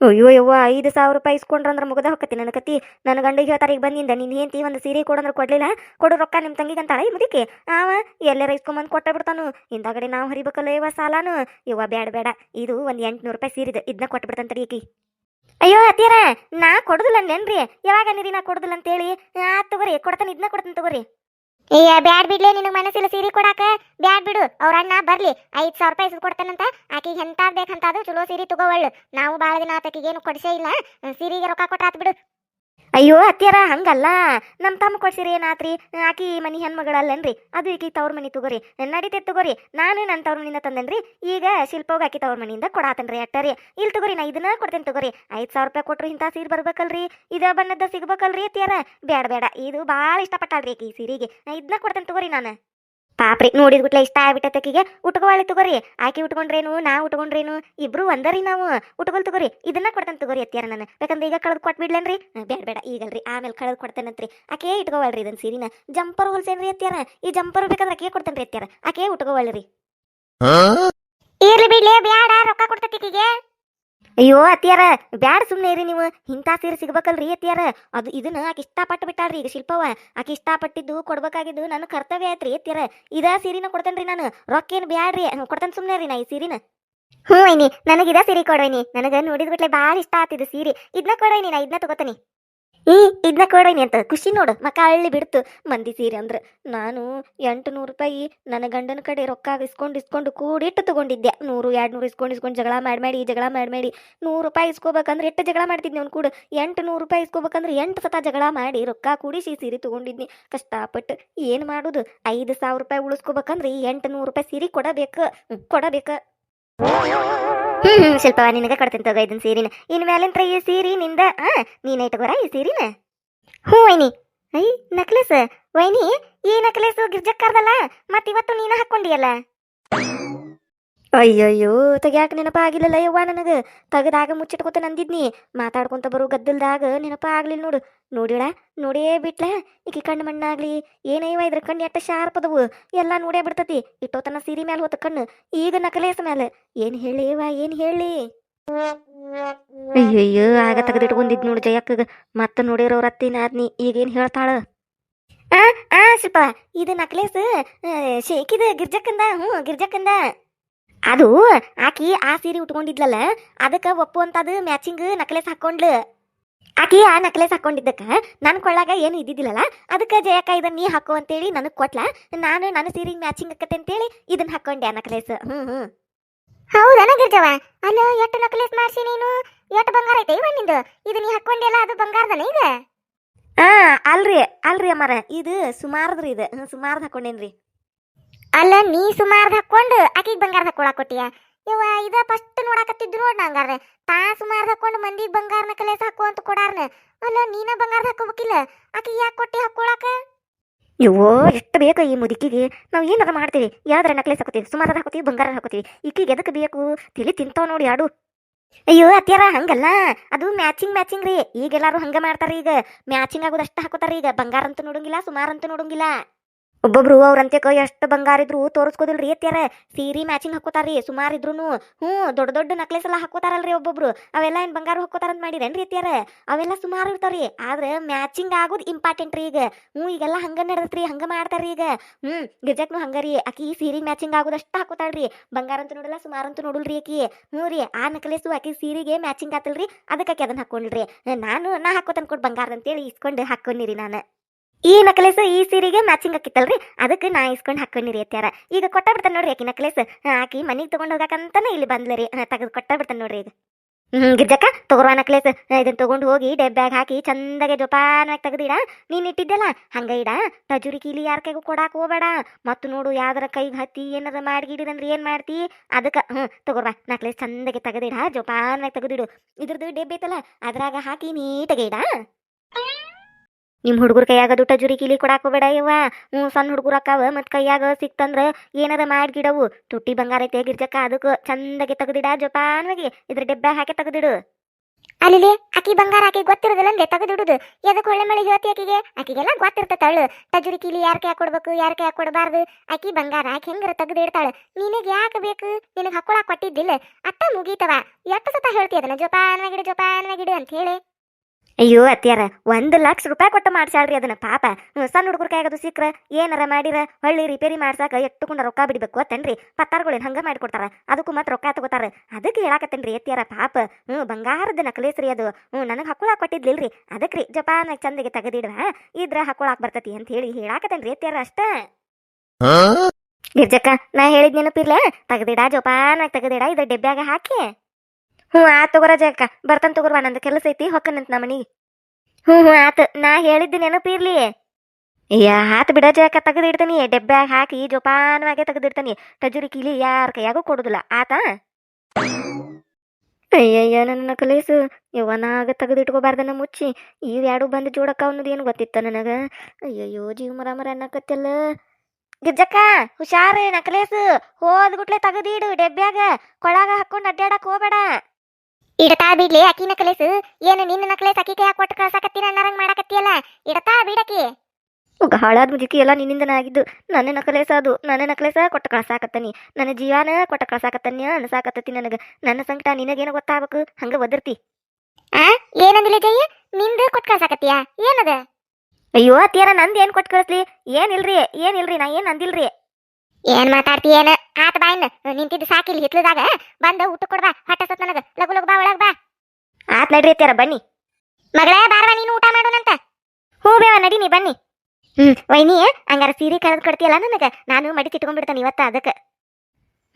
ಅಯ್ಯೋ, ಯವ್ವ, ಐದು ಸಾವಿರ ರೂಪಾಯಿ ಇಸ್ಕೊಂಡ್ರಂದ್ರೆ ಮುಗದ ಹೊಕ್ಕತಿ ನನ್ನ ಕತಿ. ನನ್ನ ಗಂಡಿಗೆ ಹೇಳ್ತಾರೆ, ಈಗ ಬಂದಿಂದ ನೀನು ಹೆಂಡತಿ ಒಂದು ಸೀರೆ ಕೊಡಂದ್ರೆ ಕೊಡ್ಲಿಲ್ಲ? ಕೊಡು ರೊಕ್ಕ ನಿಮ್ಮ ತಂಗಿಗೆ ಅಂತಾಳೆ ಮುದಿಕೆ? ಅವ ಎಲ್ಲರ ಇಸ್ಕೊಂಬಂದು ಕೊಟ್ಟ ಬಿಡ್ತಾನು. ಇಂದಾಗಡೆ ನಾವು ಹರಿಬೇಕಲ್ಲ ಇವ ಸಾಲಾನು? ಇವ ಬೇಡ ಬೇಡ ಇದು ಒಂದು ಎಂಟ್ನೂರು ರೂಪಾಯಿ ಸೀರಿದೆ. ಇದನ್ನ ಬಿಡ್ತಂತ ಈಕಿ ಅಯ್ಯೋ ಅತ್ತೀರ ನಾ ಕೊಡುದಿಲ್ಲ ನೆನ್ರಿ ಯಾವಾಗ ನೀರಿ ನಾ ಕೊಡುದಿಲ್ಲ ಅಂತೇಳಿ? ಆ, ತಗೋರಿ, ಕೊಡ್ತಾನೆ ಇದನ್ನ ಕೊಡ್ತಾನೆ, ತಗೋರಿ. ಏಯ ಬ್ಯಾಡ್ ಬಿಡ್ಲೆ, ನಿನಗೆ ಮನಸ್ಸಿಲ್ಲ ಸೀರೆ ಕೊಡಾಕ? ಬ್ಯಾಡ್ ಬಿಡು, ಅವ್ರ ಅಣ್ಣ ಬರ್ಲಿ, ಐದ್ ಸಾವಿರ ರೂಪಾಯಿ ಇಸ್ದು ಕೊಡ್ತಾನಂತ. ಆಕಿಗೆ ಎಂತಾದ್ ಬೇಕಂತ ಅದು ಚಲೋ ಸೀರೆ ತಗೋವಳ್ಳು ನಾವು ಬಾಳ ದಿನ ಏನು ಕೊಡಿಸೇ ಇಲ್ಲ. ಸೀರೆಗೆ ರೊಕ್ಕ ಕೊಟ್ರಾತ್ ಬಿಡು. ಅಯ್ಯೋ ಅತ್ಯಾರ ಹಂಗಲ್ಲ. ನಮ್ಮ ತಮ್ಮ ಕೊಡ್ಸಿರಿ ಏನಾತ್ರಿ? ಆಕಿ ಮನಿ ಹೆಣ್ಮಗಳಲ್ಲೇನ್ರಿ. ಅದು ಈಕಿ ತವ್ರ ಮನಿ ತಗೋರಿ. ನಡೀತೈತೆ ತಗೋರಿ. ನಾನು ನನ್ನ ತವ್ರ ಮನಿಯಿಂದ ತಂದೇನ್ರಿ. ಈಗ ಶಿಲ್ಪೋಗ ಆಕಿ ತವ್ರ ಮನಿಯಿಂದ ಕೊಡಾತನ್ರಿ ಅಟ್ಟರಿ. ಇಲ್ಲಿ ತಗೋರಿ, ನಾ ಇದನ್ನ ಕೊಡ್ತೇನೆ ತಗೋರಿ. ಐದು ಸಾವಿರ ರೂಪಾಯಿ ಕೊಟ್ಟರು ಇಂಥ ಸೀರೆ ಬರ್ಬೇಕಲ್ರಿ. ಇದ ಬಣ್ಣದ ಸಿಗ್ಬೇಕಲ್ರಿ ಅತ್ಯಾರ ಬೇಡ ಬೇಡ ಇದು ಭಾಳ ಇಷ್ಟಪಟ್ಟಾಳ್ರಿ ಆಕಿ ಈ ಸೀರೆಗೆ. ನಾ ಇದನ್ನ ಕೊಡ್ತೇನೆ ತಗೋರಿ ನಾನು. ಪಾಪ್ರಿ ನೋಡಿದ ಗುಟ್ಲ ಇಷ್ಟ ಆಗ್ಬಿಟ್ಟೈತಕಿಗೆ ಉಟ್ಕೊಳ್ಳಿ ತಗೋರಿ. ಆಕಿ ಉಟ್ಕೊಂಡ್ರೇನು ನಾ ಉಟ್ಕೊಂಡ್ರೇನು? ಇಬ್ರು ಒಂದರಿ ನಾವು. ಉಟ್ಕೊಲ್ ತಗೋರಿ. ಇದನ್ನ ಕೊಡ್ತಾನೆ ತಗೋರಿ ಅತ್ತಿಯಾರ ನಾನು ಯಾಕಂದ್ರೆ ಈಗ ಕಳೆದು ಕೊಟ್ಬಿಡ್ಲೇನ್ರಿ? ಬಿಡ್ಲೇನ್ರಿ ಬೇಡ ಬೇಡ ಈಗಲ್ರಿ. ಆಮೇಲೆ ಕಳೆದು ಕೊಡ್ತೇನಂತ್ರಿ. ಆಕೆ ಇಟ್ಕೋವಲ್ರಿ ಇದನ್ನ ಸೀರಿನ. ಜಂಪರ್ ಹೊಲ್ಸೇನ್ರಿ ಅತ್ತಿಯಾರ? ಈ ಜಂಪರ್ ಬೇಕಂದ್ರೆ ಆಕೆ ಕೊಡ್ತೇನ್ರಿ ಅತ್ತಿಯಾರ. ಆಕೆ ಉಟ್ಕೋವಳ್ರಿ ಇರ್ಲಿ ಬಿಡ್ಲಿ ಬೇಡ ರೊಕ್ಕ ಕೊಡ್ತೈತಿಗೆ ಅಯ್ಯೋ, ಅತ್ತಿಯಾರ, ಬ್ಯಾಡ ಸುಮ್ಮನೆ ಇರಿ ನೀವು. ಇಂಥ ಸೀರೆ ಸಿಗ್ಬೇಕಲ್ರಿ ಅತ್ತಿಯಾರ. ಅದು ಇದನ್ನ ಆಕೆ ಇಷ್ಟಪಟ್ಟು ಬಿಟ್ಟಾಳ್ರಿ. ಈಗ ಶಿಲ್ಪವ ಆಕೆ ಇಷ್ಟಪಟ್ಟಿದ್ದು ಕೊಡ್ಬೇಕಾಗಿದ್ದು ನನ್ನ ಕರ್ತವ್ಯ ಆಯ್ತ್ರಿ ಅತ್ತಿಯಾರ. ಇದ ಸೀರಿನ ಕೊಡ್ತೇನ್ರಿ ನಾನು. ರೊಕ್ಕ ಏನು ಬ್ಯಾಡ್ರಿ. ಕೊಡ್ತೇನೆ ಸುಮ್ಮನೆ ರೀ ನಾ ಈ ಸೀರಿನ. ಹ್ಞೂ ಐನಿ ನನಗೆ ಇದ ಸೀರೆ ಕೊಡೋಯ್ನಿ ನನಗೆ ನೋಡಿದ ಬಿಟ್ಲೆ ಭಾಳ ಇಷ್ಟ ಆತಿದ್ದು ಸೀರೆ. ಇದನ್ನ ಕೊಡೋಯ್ನಿ ನಾ ಇದನ್ನ ತಗೋತೀನಿ. ಈ ಇದನ್ನ ಕೊಡೋಣ ಅಂತ. ಖುಷಿ ನೋಡು. ಮಕ್ಕ ಹಳ್ಳಿ ಬಿಡ್ತು. ಮಂದಿ ಸೀರೆ ಅಂದ್ರೆ. ನಾನು ಎಂಟು ನೂರು ರೂಪಾಯಿ ನನ್ನ ಗಂಡನ ಕಡೆ ರೊಕ್ಕ ಇಸ್ಕೊಂಡು ಇಸ್ಕೊಂಡು ಕೂಡಿಟ್ಟು ತಗೊಂಡಿದ್ದೆ. ನೂರು ಎರಡು ನೂರು ಇಸ್ಕೊಂಡು ಇಸ್ಕೊಂಡು ಜಗಳ ಮಾಡಿ ಮಾಡಿ, ಜಗಳ ಮಾಡಿ ಮಾಡಿ. ನೂರು ರೂಪಾಯಿ ಇಸ್ಕೋಬೇಕಂದ್ರೆ ಎಷ್ಟು ಜಗಳ ಮಾಡ್ತಿದ್ನಿ ಅವ್ನು ಕೂಡ. ಎಂಟು ನೂರು ರೂಪಾಯಿ ಇಸ್ಕೋಬೇಕಂದ್ರೆ ಎಂಟು ಸತ ಜಗಳ ಮಾಡಿ ರೊಕ್ಕ ಕೂಡಿಸಿ ಸೀರೆ ತಗೊಂಡಿದ್ನಿ. ಕಷ್ಟಪಟ್ಟು ಏನು ಮಾಡೋದು? ಐದು ಸಾವಿರ ರೂಪಾಯಿ ಉಳಿಸ್ಕೋಬೇಕಂದ್ರೆ ಎಂಟು ನೂರು ರೂಪಾಯಿ ಸೀರೆ ಕೊಡಬೇಕು. ಕೊಡಬೇಕು. ಹ್ಮ್ ಹ್ಮ್ ಸ್ವಲ್ಪ ನಿನಗೆ ಕೊಡ್ತೇನೆ ತಗೋ ಇದನ್ನ ಸೀರಿನ. ಇನ್ ಮ್ಯಾಲಿಂತ್ರ ಈ ಸೀರಿ ನಿಂದ ಆ, ನೀನ್ ಐತಗೋರ ಈ ಸೀರಿನ? ಹ್ಞೂ, ವೈನಿ. ಐ ನಕ್ಲೆಸ್ ವೈನಿ, ಈ ನಕ್ಲೆಸ್ ಗಿರ್ಜಕ್ಕಾರ್ದಲ್ಲ? ಮತ್ತಿವತ್ತು ನೀನ ಹಾಕೊಂಡಿಯಲ್ಲ? ಅಯ್ಯಯ್ಯೋ, ತೆಗ್ಯಾಕ ನೆನಪ ಯವ್ವ ನನಗೆ. ತೆಗೆದಾಗ ಮುಚ್ಚಿಟ್ಕೋತ ನಂದಿದ್ನಿ. ಮಾತಾಡ್ಕೊಂತ ಬರೋ ಗದ್ದಲ್ದಾಗ ನೆನಪ ಆಗ್ಲಿಲ್ಲ ನೋಡು. ನೋಡಿಳ ನೋಡೇ ಬಿಟ್ಲ. ಈಕಿ ಕಣ್ಣು ಮಣ್ಣಾಗ್ಲಿ. ಏನೈವ ಇದ್ರ ಕಣ್ಣು ಎಟ್ಟ ಶಾರ್ಪ್ ಅದವು. ಎಲ್ಲ ನೋಡೇ ಬಿಡ್ತತಿ. ಇಟ್ಟೋತನ ಸೀರೆ ಮೇಲೆ ಹೋತ ಕಣ್ಣು. ಈಗ ನಕಲೇಸ ಮೇಲೆ ಏನ್ ಹೇಳಿವ ಏನ್ ಹೇಳಿ? ಅಯ್ಯಯ್ಯೋ, ಆಗ ತೆಗೆದಿಟ್ಕೊಂಡಿದ್ ನೋಡು ಜಯಕ್ಕ ಮತ್ತೆ ನೋಡಿರೋ ಅತ್ತಿ ನಾದ್ನಿ ಈಗೇನ್ ಹೇಳ್ತಾಳ? ಆ ಆ, ಶಿಲ್ಪ, ಇದು ನಕ್ಲೇಸ್ ಶೇಕಿದ ಗಿರ್ಜಕ್ಕಂದ ಹ್ಞೂ ಗಿರ್ಜಕ್ಕಂದ. ಅದು ಆಕಿ ಆ ಸೀರೆ ಉಟ್ಕೊಂಡಿದ್ಲಲ್ಲ ಅದಕ್ಕೆ ಒಪ್ಪು ಅಂತದು ಮ್ಯಾಚಿಂಗ್ ನಕ್ಲೆಸ್ ಹಾಕೊಂಡ್ಲು. ಆಕಿ ಆ ನಕ್ಲೆಸ್ ಹಾಕೊಂಡಿದ್ದಕ್ಕೆ ನನ್ನ ಕೊಳ್ಳಾಗ ಏನು ಇದ್ದಿದ್ದಿಲ್ಲಲ್ಲ ಅದಕ್ಕೆ ಜಯಕ್ಕ ಇದನ್ನ ನೀ ಹಾಕು ಅಂತೇಳಿ ನನಗೆ ಕೊಟ್ಲ. ನಾನು ನನ್ನ ಸೀರೆಗೆ ಮ್ಯಾಚಿಂಗ್ ಆಕತ್ತೆ ಅಂತೇಳಿ ಇದನ್ನ ಹಾಕೊಂಡೆ ಆ ನಕ್ಲೆಸ್ ಹ್ಞೂ ಹ್ಞೂ ಹೌದನ ಗಿರ್ಜವ ಅಲ್ಲ ಎಷ್ಟು ನಕ್ಲೆಸ್ ಮಾಡಿಸಿ ನೀನು? ಎಷ್ಟು ಬಂಗಾರ ಐತೆ ಇವ ನಿಂದು? ಇದು ನೀ ಹಾಕೊಂಡೆಲ್ಲ ಅದು ಬಂಗಾರದನ ಈಗ? ಹಾ ಅಲ್ರಿ ಅಲ್ರಿ ಅಮ್ಮಾರ. ಇದು ಸುಮಾರದ್ರಿ ಇದು. ಸುಮಾರ್ದು ಹಾಕೊಂಡೇನ್ರಿ. ಅಲ್ಲ, ನೀ ಸುಮಾರ್ದ ಹಾಕೊಂಡು ಆಕಿಗೆ ಬಂಗಾರ ಹಾಕೊಳಕ್ ಕೊಟ್ಟಿಯ? ಇವ ಇದ ಫಸ್ಟ್ ನೋಡಾಕತ್ತಿದ್ದು ನೋಡ್ ಹಂಗಾರ ತಾ ಸುಮಾರ್ದು ಹಾಕೊಂಡು ಮಂದಿಗೆ ಬಂಗಾರನ ಕಲೆಸ ಹಾಕು ಅಂತ ಕೊಡಾರ್ನ. ಅಲ್ಲ, ನೀನ ಬಂಗಾರ ಹಾಕೋಬೇಕಿಲ್ಲ? ಆಕಿಗೆ ಯಾಕೆ ಕೊಟ್ಟಿ ಹಾಕೊಳಕ? ಇವೋ ಎಷ್ಟು ಬೇಕು ಈ ಮುದುಕಿಗೆ? ನಾವು ಏನಾರ ಮಾಡ್ತೀವಿ? ಯಾವ್ದಾರ ನಕ್ಲೆಸ್ ಹಾಕೋತೀವಿ? ಸುಮಾರು ಹಾಕೋತೀವಿ ಬಂಗಾರ ಹಾಕೋತೀವಿ? ಈಕಿಗೆ ಎದಕ್ಕೆ ಬೇಕು? ತಿಳಿ ತಿಂತಾವ ನೋಡಿ ಆಡು ಅಯ್ಯೋ ಅತ್ಯಾರ ಹಂಗಲ್ಲ. ಅದು ಮ್ಯಾಚಿಂಗ್ ಮ್ಯಾಚಿಂಗ್ ರೀ. ಈಗ ಈಗೆಲ್ಲಾರು ಹಂಗ ಮಾಡ್ತಾರ ಈಗ ಮ್ಯಾಚಿಂಗ್ ಆಗೋದಷ್ಟು ಹಾಕೋತಾರ ಈಗ ಬಂಗಾರ ಅಂತೂ ನೋಡಂಗಿಲ್ಲ ಸುಮಾರು ಅಂತ ನೋಡಂಗಿಲ್ಲ. ಒಬ್ಬೊಬ್ರು ಅವ್ರಂತ್ಯಕ ಎಷ್ಟು ಬಂಗಾರ ಇದ್ರು ತೋರಿಸ್ಕೋದಿಲ್ರಿ ಅತ್ಯಾರ ಸೀರೆ ಮ್ಯಾಚಿಂಗ್ ಹಾಕೋತಾರ್ರಿ ಸುಮಾರು ಇದ್ರು ಹ್ಞೂ, ದೊಡ್ಡ ದೊಡ್ಡ ನಕ್ಲೆಸ್ ಎಲ್ಲ ಹಾಕೋತಾರಲ್ರಿ ಒಬ್ಬೊಬ್ರು. ಅವೆಲ್ಲ ಏನು ಬಂಗಾರ ಹಾಕೋತಾರ ಅಂತ ಮಾಡಿರೇನ್ರಿ ಅತ್ಯಾರ ಅವೆಲ್ಲ ಸುಮಾರು ಇರ್ತಾವ್ರಿ. ಆದ್ರೆ ಮ್ಯಾಚಿಂಗ್ ಆಗೋದು ಇಂಪಾರ್ಟೆಂಟ್ ರೀ ಈಗ. ಹ್ಞೂ, ಈಗೆಲ್ಲ ಹಂಗ ನಡೆದತ್ರಿ, ಹಂಗ ಮಾಡ್ತಾರ್ರಿ ಈಗ. ಹ್ಞೂ ಗಿರ್ಜಕ್ನು ಹಂಗರಿ ಆಕಿ ಸೀರೆ ಮ್ಯಾಚಿಂಗ್ ಆಗೋದಷ್ಟ ಹಾಕೋತಾಳ್ರಿ ಬಂಗಾರ ಅಂತ ನೋಡಲ್ಲ, ಸುಮಾರು ಅಂತ ನೋಡಲ್ರಿ ಆಕಿ ಹ್ಞೂ ರೀ, ಆ ನಕ್ಲೆಸು ಆಕಿ ಸೀರೆಗೆ ಮ್ಯಾಚಿಂಗ್ ಆತಲ್ರಿ. ಅದಕ್ಕೆ ಆಕಿ ಅದನ್ನ ಹಾಕೊಂಡ್ರಿ ನಾನು ನಾ ಹಾಕೋತನ್ ಕೊಟ್ಟು ಬಂಗಾರ ಅಂತೇಳಿ ಇಸ್ಕೊಂಡು ಹಾಕೊಂಡಿರಿ ನಾನು. ಈ ನಕ್ಲೆಸ್ ಈ ಸೀರೆಗೆ ಮ್ಯಾಚಿಂಗ್ ಆಕಿತ್ತಲ್ರಿ ಅದಕ್ಕೆ ನಾ ಇಸ್ಕೊಂಡು ಹಾಕೊಂಡಿರಿ ಅತ್ಯಾರ. ಈಗ ಕೊಟ್ಟ ಬಿಡ್ತಾನೆ ನೋಡ್ರಿ ಆಕಿ ನಕಲೇಸ್. ಆಕಿ ಮನೆಗೆ ತಗೊಂಡು ಹೋಗಕಂತಾನೆ ಇಲ್ಲಿ ಬಂದ್ಲರಿ. ತೆಗೆದು ಕೊಟ್ಟ ಬಿಡ್ತಾನೆ ನೋಡ್ರಿ ಈಗ. ಹ್ಮ್ ಗಿರ್ಜಕ್ಕ, ತಗೋರುವ ನಕ್ಲೆಸ್. ಇದನ್ನ ತಗೊಂಡು ಹೋಗಿ ಡಬ್ಬ್ಯಾಗ ಹಾಕಿ ಚಂದಗೆ ಜೋಪಾನವಾಗಿ ತೆಗೆದಿಡ. ನೀನ್ ಇಟ್ಟಿದ್ದಲ್ಲ? ಹಂಗ ಇಡ. ತಜುರಿ ಕೀಲಿ ಯಾರ ಕೈಗೂ ಕೊಡಾಕ ಹೋಗ್ಬೇಡ. ಮತ್ತು ನೋಡು ಯಾವ್ದಾರ ಕೈಗೆ ಹತ್ತಿ ಏನಾರ ಮಾಡಿಗಿಡಿದಂದ್ರೆ ಏನ್ ಮಾಡ್ತಿ? ಅದಕ್ಕೆ, ಹ್ಮ್, ತಗೋರ್ವಾ. ನಕ್ಲೆಸ್ ಚಂದಗೆ ತೆಗೆದಿಡ, ಜೋಪಾನವಾಗಿ ತೆಗೆದಿಡು. ಇದ್ರದ್ದು ಡೆಬ್ಬೆ ಐತಲ್ಲ, ಅದ್ರಾಗ ಹಾಕಿ ನೀಟಾಗೆ ಇಡ. ನಿಮ್ ಹುಡುಗರ ಕೈಯಾಗ ದುಟ್ಟ ಜುರಿ ಕಿಲಿ ಕೊಡಾಕು ಬೇಡ ಇವ ಹ್ಞೂ, ಸಣ್ಣ ಹುಡುಗರು ಅಕ್ಕಾವ ಮತ್ ಕೈಯಾಗ ಸಿಕ್ತಂದ್ರ ಏನಾರ ಮಾಡ್ಗಿಡವು. ತುಟ್ಟಿ ಬಂಗಾರ ಐತೆ, ಗಿರ್ಜಕ್ಕ ಅದಕ್ಕೆ ಚಂದಗೆ ತೆಗೆದಿಡ ಜೋಪಾನವಾಗಿ. ಇದ್ರ ಡೆಬ್ಬೆ ಹಾಕಿ ತೆಗೆದಿಡು. ಅಲ್ಲಿ ಅಕ್ಕಿ ಬಂಗಾರ ಹಾಕಿ ಗೊತ್ತಿರೋದಿಲ್ಲ ತೆಗೆದಿಡುದು. ಎದಕ್ಕೆ ಒಳ್ಳೆ ಮಳೆ ಹೇಳ್ತಿ ಆಕಿಗೆ ಆಕಿಗೆಲ್ಲ ಗೊತ್ತಿರ್ತಾಳು ತಜುರಿ ಕಿಲಿ ಯಾರ ಕೈ ಕೊಡ್ಬೇಕು, ಯಾರ ಕೈ ಕೊಡಬಾರ್ದು? ಅಕ್ಕಿ ಬಂಗಾರ ಹಾಕಿ ಹೆಂಗಾರ ತೆಗೆದಿಡ್ತಾಳು? ನಿನಗೆ ಯಾಕೆ ಬೇಕು? ನಿನಗೆ ಹಾಕೊಳಕ್ ಕೊಟ್ಟಿದ್ದಿಲ್ಲ. ಅತ್ತ ಮುಗೀತವ. ಎಷ್ಟು ಸತ ಹೇಳ್ತಿ ಅದನ್ನ? ಜೋಪಾನವಾಗಿಡು ಜೋಪಾನವಾಗಿಡು ಅಂತ ಹೇಳಿ. ಅಯ್ಯೋ ಅತ್ತಿಯಾರ ಒಂದು ಲಕ್ಷ ರೂಪಾಯಿ ಕೊಟ್ಟು ಮಾಡ್ಸಾಳ್ರಿ ಅದನ್ನ ಪಾಪ. ಸಣ್ಣ ಹುಡುಗರ ಕೈಗದು ಸಿಕ್ಕ್ರ ಏನಾರ ಮಾಡಿರ ಹೊಳ್ಳಿ ರಿಪೇರಿ ಮಾಡ್ಸಾಕ ಎಟ್ಟುಕೊಂಡ ರೊಕ್ಕ ಬಿಡಬೇಕು ಅತ್ತನ್ರಿ ಪತ್ತಾರ್ಗಳೇನು ಹಂಗ ಮಾಡಿಕೊಡ್ತಾರ ಅದಕ್ಕೂ ಮತ್ತೆ ರೊಕ್ಕ ತಗೋತಾರ. ಅದಕ್ಕೆ ಹೇಳಾಕತ್ತೇನ್ರಿ ಎತ್ತಿಯಾರ ಪಾಪ. ಹ್ಞೂ ಬಂಗಾರದ ನಕಲೇಸ್ರಿ ಅದು. ಹ್ಞೂ ನನಗೆ ಹಾಕೊಳಕ್ ಕೊಟ್ಟಿದ್ಲಿಲ್ರಿ. ಅದಕ್ರಿ ಜಪಾನ ಚಂದಗೆ ತೆಗೆದಿಡುವ ಇದ್ರ ಹಾಕೊಳಕ್ ಬರ್ತತಿ ಅಂತ ಹೇಳಿ ಹೇಳಾಕತ್ತೇನ್ರಿ ಎತ್ತಿಯಾರ ಅಷ್ಟ. ಗಿರ್ಜಕ್ಕ ನಾ ಹೇಳಿದ್ ನೆನಪಿರ್ಲ? ತೆಗೆದಿಡ ಜೋಪಾನಾಗ ತೆಗೆದಿಡ ಇದ್ರ ಡೆಬ್ಬ್ಯಾಗ ಹಾಕಿ. ಹ್ಞೂ, ಆತ್ ತಗೋರ ಜಕ್ಕ ಬರ್ತಾನೆ ತಗೋರ್ವ ನಂದು ಕೆಲಸ ಐತಿ ಹೊಕ್ಕನಂತ ನಮ್ಮ ಮನಿಗೆ. ಹ್ಞೂ ಹ್ಞೂ, ಆತು. ನಾ ಹೇಳಿದ್ದು ನೆನಪಿರ್ಲಿ ಅಯ್ಯ, ಆತು ಬಿಡ ಜಕ್ಕ ತೆಗೆದಿಡ್ತೀನಿ. ಡೆಬ್ಬ್ಯಾಗ ಹಾಕಿ ಜೋಪಾನವಾಗೆ ತೆಗೆದಿಡ್ತೀನಿ. ಟಜುರಿ ಕೀಲಿ ಯಾರ ಕೈಯಾಗೂ ಕೊಡುದಿಲ್ಲ. ಆತ? ಅಯ್ಯಯ್ಯ, ನನ್ನ ಕಲೇಸು. ಇವನಾಗ ತೆಗೆದಿಟ್ಕೋಬಾರ್ದನ್ನ ಮುಚ್ಚಿ. ಇವ್ ಎರಡು ಬಂದು ಜೋಡಕ್ಕ ಅನ್ನೋದು ಏನು ಗೊತ್ತಿತ್ತ ನನಗ? ಅಯ್ಯಯ್ಯೋ, ಜೀವ ಮರ ಮರ ಅನ್ನಕತ್ತಲ್ಲ. ಗಿಜ್ಜಕ್ಕ, ಹುಷಾರು ನಕಲೇಸು ಹೋದ್ಗುಟ್ಲೆ ತೆಗೆದಿಡು, ಡೆಬ್ಬ್ಯಾಗ. ಕೊಳಾಗ ಹಾಕೊಂಡು ಅಡ್ಡಾಡಕ್ ಹೋಗ್ಬೇಡ. ಇಡತಾ ಬಿಡ್ಲಿ ಅಕ್ಕಿ ನಕಲೇಸ್ ಏನು ನಿನ್ನ ನಕಲೇಸ್ ಅಕಿ ಕೈಯಾಗ ಕೊಟ್ಟು ಕಳ್ಸಾಕತ್ತೀನ ಅನ್ನರಂಗ್ ಮಾಡಾಕತ್ತಿಯಲ್ಲ? ಇಡತಾ ಬಿಡಕಿ ಹಾಳಾದ ಮುಜುಕಿ ಎಲ್ಲ ನಿನ್ನಿಂದನ ಆಗಿದ್ದು. ನನ್ನ ನಕಲೇಸ ಅದು ನನ್ನ ನಕಲೇಸ ಕೊಟ್ಟು ಕಳ್ಸಾಕತ್ತನಿ. ನನ್ನ ಜೀವನ ಕೊಟ್ಟು ಕಳ್ಸಾಕತ್ತನಿ ಅನ್ಸಾಕತ್ತತಿ ನನಗೆ. ನನ್ನ ಸಂಕಟ ನಿನಗೇನು ಗೊತ್ತಾಗಬೇಕು. ಹಂಗ ಒದರ್ತಿ ಆ? ಏನಂದಿಲ್ಲ ಜಯ್ಯ ನಿಂದು ಕೊಟ್ಟು ಕಳ್ಸಾಕತ್ತೀಯ? ಏನದ? ಅಯ್ಯೋ ಅತ್ತಿಯಾರ ನಂದು ಏನು ಕೊಟ್ಟು ಕಳಿಸ್ಲಿ? ಏನಿಲ್ರಿ? ಏನಿಲ್ರಿ? ನಾ ಏನು ಅಂದಿಲ್ರಿ ಏನ್ ಮಾತಾಡ್ತಿ ಏನ? ಆತ ಬಾ ಇನ್ನ. ನಿಂತಿದ್ದು ಸಾಕಿಲ್ಲ ಹಿತ್ಲದಾಗ. ಬಂದ ಊಟ ಕೊಡ್ಬಾ ಹೊಟ್ಟೆ ಸತ್ ನನಗ. ಲಗು ಲಗು ಬಾ ಒಳಗ್ ಬಾ. ಆತ್ ನಡ್ರಿ ಅತ್ಯಾರ ಬನ್ನಿ. ಮಗಳೇ ಬಾರ್ವಾ ನೀನು ಊಟ ಮಾಡೋಣಂತ? ಹ್ಞೂ ಬೇವ ನಡಿ ನೀ ಬನ್ನಿ. ಹ್ಮ್ ವೈನಿ ಹಂಗಾರ ಸೀರೆ ಕಳೆದು ಕೊಡ್ತೀಯಲ್ಲ ನನಗ? ನಾನು ಮಡಿ ಚಿಟ್ಕೊಂಡ್ಬಿಡ್ತಾನೆ ಇವತ್ತ ಅದಕ್ಕೆ.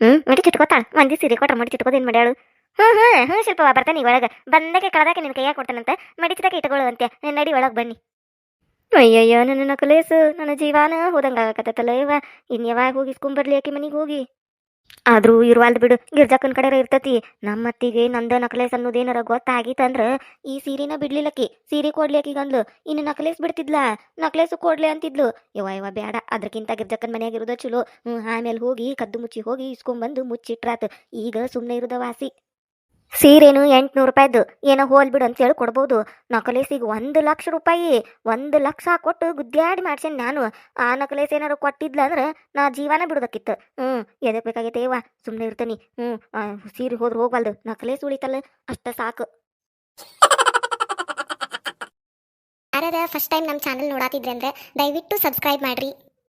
ಹ್ಮ್ ಮಡಿ ಚಿಟ್ಕೋತಾಳ. ಮಂದಿ ಸೀರೆ ಕೊಟ್ರ ಮಡಿ ಚಿಟ್ಕೋದೇನ್ ಮಾಡ್ಯಾಳು? ಹ್ಮ್ ಹ್ಮ್ ಹ್ಮ್ ಸ್ವಲ್ಪ ಬರ್ತಾನೆ ಈಗ ಒಳಗ. ಬಂದಕ್ಕೆ ಕಳೆದಾಕ ನಿನ್ ಕೈಯಾಗ ಕೊಡ್ತಾನಂತ. ಮಡಿ ಚಿಟಕ ಇಟ್ಕೊಳ್ಳುವಂತೆ. ನಡಿ ಒಳಗ್ ಬನ್ನಿ. ಅಯ್ಯಯ್ಯೋ ನನ್ನ ಕಲೇಸು. ನನ್ನ ಜೀವಾನ ಹೋದಂಗ ಆಗಕತ್ತಲ್ಲ ಇವ ಇನ್ ಯಾವಾಗ ಹೋಗಿ ಇಸ್ಕೊಂಬರ್ಲಿ ಆಕಿ ಮನೆಗೆ ಹೋಗಿ? ಆದ್ರೂ ಇರುವಲ್ದು ಬಿಡು. ಗಿರ್ಜಾಕನ್ ಕಡೆ ಇರ್ತತಿ. ನಮ್ಮ ಅತ್ತಿಗೆ ನಂದ ನಕಲೇಸ್ ಅನ್ನೋದೇನಾರ ಗೊತ್ತಾಗಿತ್ತಂದ್ರ ಈ ಸೀರೆನ ಬಿಡ್ಲಿಲ್ಲಕಿ ಸೀರೆ ಕೊಡ್ಲಿಕ್ಕೆ ಅಂದ್ಲು ಇನ್ನು ನಕಲೇಸ್ ಬಿಡ್ತಿದ್ಲ. ನಕಲೇಸು ಕೊಡ್ಲಿ ಅಂತಿದ್ಲು. ಯವ್ವ ಯವ ಬೇಡ ಅದ್ರಕ್ಕಿಂತ ಗಿರ್ಜಕ್ಕನ ಮನೆಯಾಗ ಇರೋದ ಚಲೋ. ಹ್ಞೂ ಆಮೇಲೆ ಹೋಗಿ ಕದ್ದು ಮುಚ್ಚಿ ಹೋಗಿ ಇಸ್ಕೊಂಬಂದು ಮುಚ್ಚಿಟ್ರಾತು. ಈಗ ಸುಮ್ಮನೆ ಇರೋದ ವಾಸಿ. ಸೀರೆನು ಎಂಟುನೂರು ರೂಪಾಯ್ದು. ಏನೋ ಹೋಲ್ ಬಿಡು ಅಂತೇಳಿ ಕೊಡ್ಬೋದು. ನಕಲೇಸಿಗೆ ಒಂದು ಲಕ್ಷ ರೂಪಾಯಿ. ಒಂದು ಲಕ್ಷ ಕೊಟ್ಟು ಗುದ್ದಾಡಿ ಮಾಡ್ಸೇನಿ ನಾನು. ಆ ನಕಲೇಸ್ ಏನಾರು ಕೊಟ್ಟಿದ್ಲ ಅಂದ್ರೆ ನಾ ಜೀವನ ಬಿಡೋದಕ್ಕಿತ್ತು. ಹ್ಞೂ ಎದಕ್ಕೆ ಬೇಕಾಗೈತೆ ವಾ ಸುಮ್ಮನೆ ಇರ್ತೀನಿ. ಹ್ಞೂ ಸೀರೆ ಹೋದ್ರೆ ಹೋಗ್ಬಾರ್ದು. ನಕಲೇಸ್ ಉಳಿತಲ್ಲ ಅಷ್ಟ ಸಾಕು. ಯಾರ್ಯಾರ ಫಸ್ಟ್ ಟೈಮ್ ನಮ್ಮ ಚಾನಲ್ ನೋಡಾತಿದ್ರೆ ಅಂದ್ರೆ ದಯವಿಟ್ಟು ಸಬ್ಸ್ಕ್ರೈಬ್ ಮಾಡ್ರಿ.